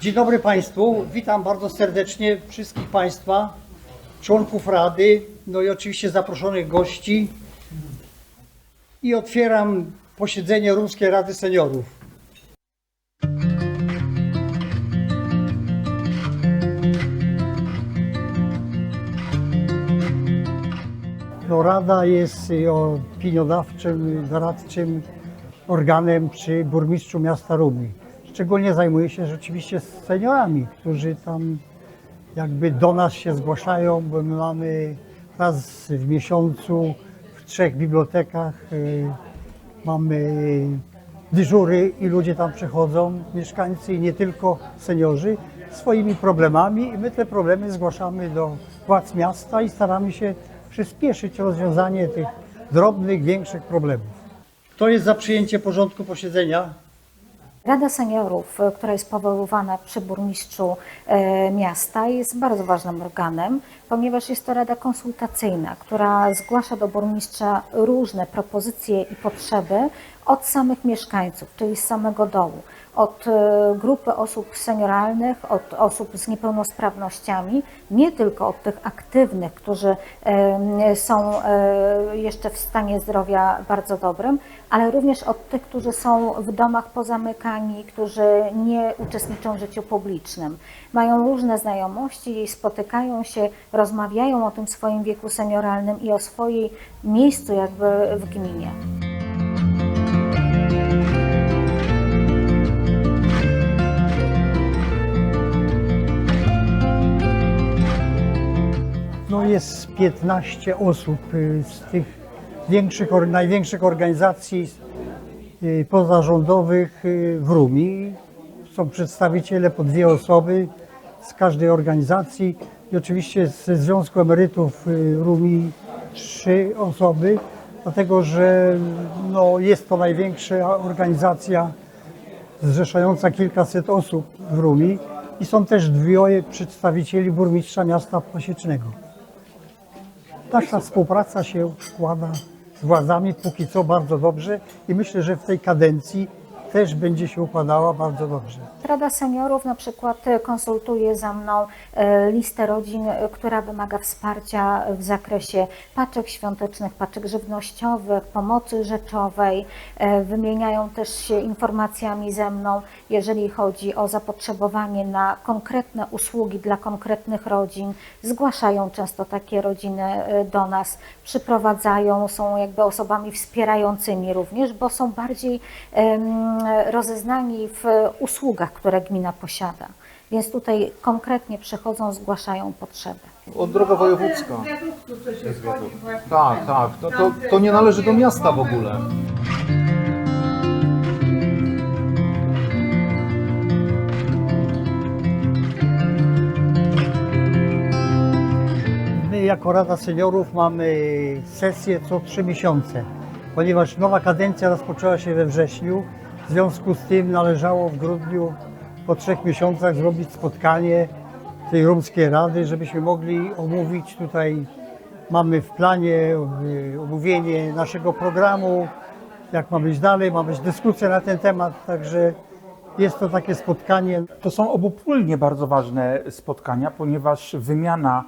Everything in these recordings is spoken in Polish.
Dzień dobry Państwu, witam bardzo serdecznie wszystkich Państwa, członków Rady, no i oczywiście zaproszonych gości. I otwieram posiedzenie Rumskiej Rady Seniorów. No, Rada jest y, opiniodawczym, doradczym organem przy burmistrzu miasta Rumi. Szczególnie zajmuje się rzeczywiście seniorami, którzy tam jakby do nas się zgłaszają, bo my mamy raz w miesiącu w trzech bibliotekach y, mamy dyżury i ludzie tam przychodzą, mieszkańcy i nie tylko seniorzy, swoimi problemami i my te problemy zgłaszamy do władz miasta i staramy się przyspieszyć rozwiązanie tych drobnych, większych problemów. Kto jest za przyjęcie porządku posiedzenia? Rada Seniorów, e, która jest powoływana przy burmistrzu e, miasta, jest bardzo ważnym organem, ponieważ jest to rada konsultacyjna, która zgłasza do burmistrza różne propozycje i potrzeby od samych mieszkańców, czyli z samego dołu, od e, grupy osób senioralnych, od osób z niepełnosprawnościami, nie tylko od tych aktywnych, którzy są e, jeszcze w stanie zdrowia bardzo dobrym, ale również od tych, którzy są w domach pozamykani, którzy nie uczestniczą w życiu publicznym. Mają różne znajomości, spotykają się, rozmawiają o tym swoim wieku senioralnym i o swojej miejscu jakby w gminie. Jest 15 osób y, z tych większych, największych organizacji y, pozarządowych y, w Rumi. Są przedstawiciele po dwie osoby z każdej organizacji i oczywiście ze Związku Emerytów Rumi trzy osoby, dlatego że no, jest to największa organizacja zrzeszająca kilkaset osób w Rumi i są też dwoje przedstawicieli burmistrza miasta Pasiecznego. Nasza współpraca się składa z władzami póki co bardzo dobrze i myślę, że w tej kadencji też będzie się układała bardzo dobrze. Rada Seniorów na przykład konsultuje ze mną e, listę rodzin, e, która wymaga wsparcia w zakresie paczek świątecznych, paczek żywnościowych, pomocy rzeczowej. E, Wymieniają też się informacjami ze mną, jeżeli chodzi o zapotrzebowanie na konkretne usługi dla konkretnych rodzin. Zgłaszają często takie rodziny do nas, przyprowadzają, są jakby osobami wspierającymi również, bo są bardziej rozeznani w usługach, które gmina posiada. Więc tutaj konkretnie przychodzą, zgłaszają potrzeby. Od droga wojewódzka. Tak, tak. To, to, to nie należy do miasta w ogóle. My jako Rada Seniorów mamy sesję co trzy miesiące, ponieważ nowa kadencja rozpoczęła się we wrześniu. W związku z tym należało w grudniu po trzech miesiącach zrobić spotkanie tej Rumskiej Rady, żebyśmy mogli omówić tutaj, mamy w planie y, omówienie naszego programu, jak ma być dalej, ma być dyskusja na ten temat, także jest to takie spotkanie. To są obopólnie bardzo ważne spotkania, ponieważ wymiana,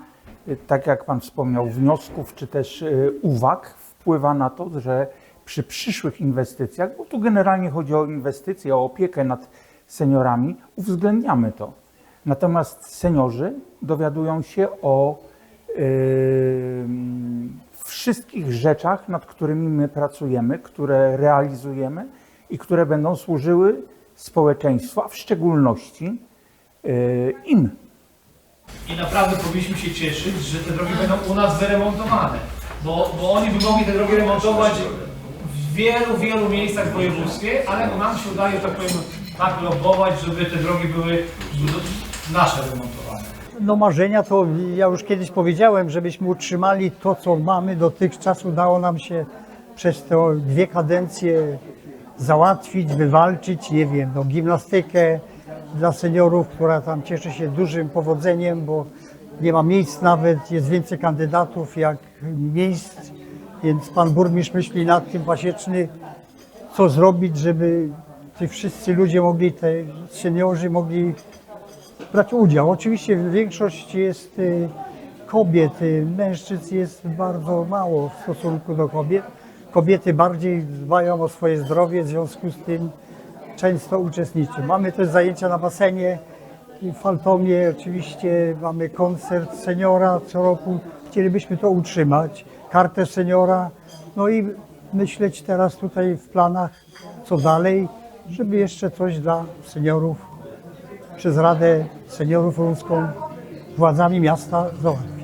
y, tak jak Pan wspomniał, wniosków czy też y, uwag wpływa na to, że przy przyszłych inwestycjach, bo tu generalnie chodzi o inwestycje, o opiekę nad seniorami, uwzględniamy to. Natomiast seniorzy dowiadują się o y, wszystkich rzeczach, nad którymi my pracujemy, które realizujemy i które będą służyły społeczeństwu, a w szczególności y, im. I naprawdę powinniśmy się cieszyć, że te drogi będą u nas wyremontowane. Bo, bo oni by mogli te drogi remontować w wielu, wielu miejscach w województwie, ale nam się udaje, tak powiem, tak lobować, żeby te drogi były nasze remontowane. No marzenia to ja już kiedyś powiedziałem, żebyśmy utrzymali to, co mamy dotychczas. Udało nam się przez te dwie kadencje załatwić, wywalczyć, nie wiem, no, gimnastykę dla seniorów, która tam cieszy się dużym powodzeniem, bo nie ma miejsc nawet, jest więcej kandydatów jak miejsc, więc pan burmistrz myśli nad tym pasieczny, co zrobić, żeby ci wszyscy ludzie mogli, te seniorzy mogli brać udział. Oczywiście większość jest y, kobiet, y, mężczyzn jest bardzo mało w stosunku do kobiet. Kobiety bardziej dbają o swoje zdrowie, w związku z tym często uczestniczą. Mamy też zajęcia na basenie, w Faltomie oczywiście mamy koncert seniora co roku. Chcielibyśmy to utrzymać, kartę seniora, no i myśleć teraz tutaj w planach, co dalej, żeby jeszcze coś dla seniorów przez Radę Seniorów Ruską, władzami miasta załatwić.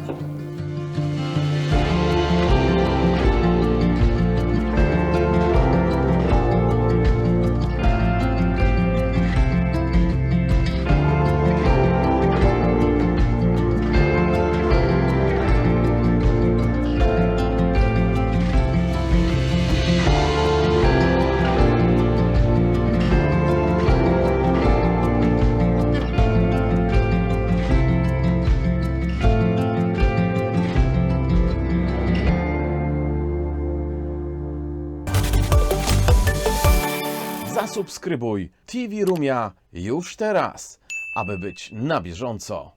Zasubskrybuj TV Rumia już teraz, aby być na bieżąco.